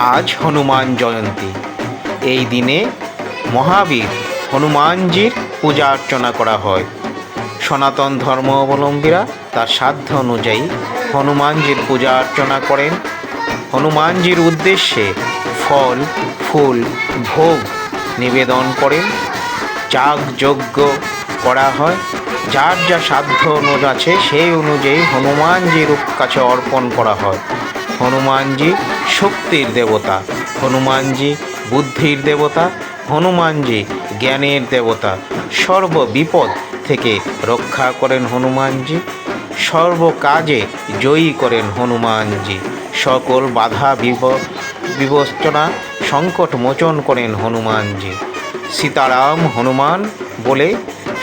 আজ হনুমান জয়ন্তী। এই দিনে মহাবীর হনুমানজির পূজা অর্চনা করা হয়। সনাতন ধর্ম অবলম্বীরা তার সাধ্য অনুযায়ী হনুমানজির পূজা অর্চনা করেন। হনুমানজির উদ্দেশ্যে ফল, ফুল, ভোগ নিবেদন করেন। যাগযজ্ঞ করা হয়। যার যা সাধ্য অনুযায়ী আছে, সেই অনুযায়ী হনুমানজির কাছে অর্পণ করা হয়। হনুমানজি শক্তির দেবতা, হনুমানজি বুদ্ধির দেবতা, হনুমানজি জ্ঞানের দেবতা। সর্ব বিপদ থেকে রক্ষা করেন হনুমানজি, সর্ব কাজে জয়ী করেন হনুমানজি। সকল বাধা বিব বিবর্চনা সংকট মোচন করেন হনুমানজি। সীতারাম হনুমান বলে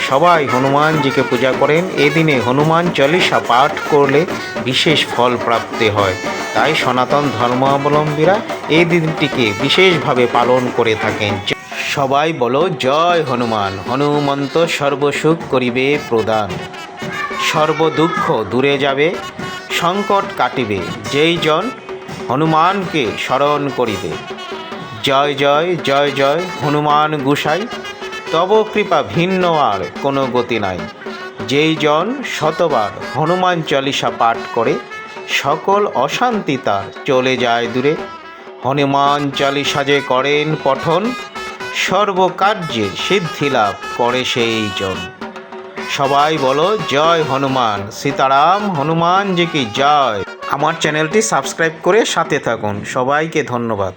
সবাই হনুমানজিকে পূজা করেন। এদিনে হনুমান চল্লিশা পাঠ করলে বিশেষ ফল প্রাপ্তি হয়। তাই সনাতন ধর্মাবলম্বীরা এই দিনটিকে বিশেষভাবে পালন করে থাকেন। সবাই বলো, জয় হনুমান। হনুমন্ত সর্বসুখ করিবে প্রদান। সর্বদুঃখ দূরে যাবে, সংকট কাটিবে। যেই জন হনুমানকে স্মরণ করিবে। জয় জয় জয় জয়, হনুমান গুসাই। তব কৃপা ভিন্ন আর কোনো গতি নাই। যেই জন শতবার হনুমান চালিসা পাঠ করে, সকল অশান্তি তার চলে যায় দূরে। হনুমান চালিসা যে করেন পঠন, সর্বকার্যে সিদ্ধি লাভ করে সেই জন। সবাই বলো, জয় হনুমান, সীতারাম, হনুমান যে কি জয়? আমার চ্যানেলটি সাবস্ক্রাইব করে সাথে থাকুন। সবাইকে ধন্যবাদ।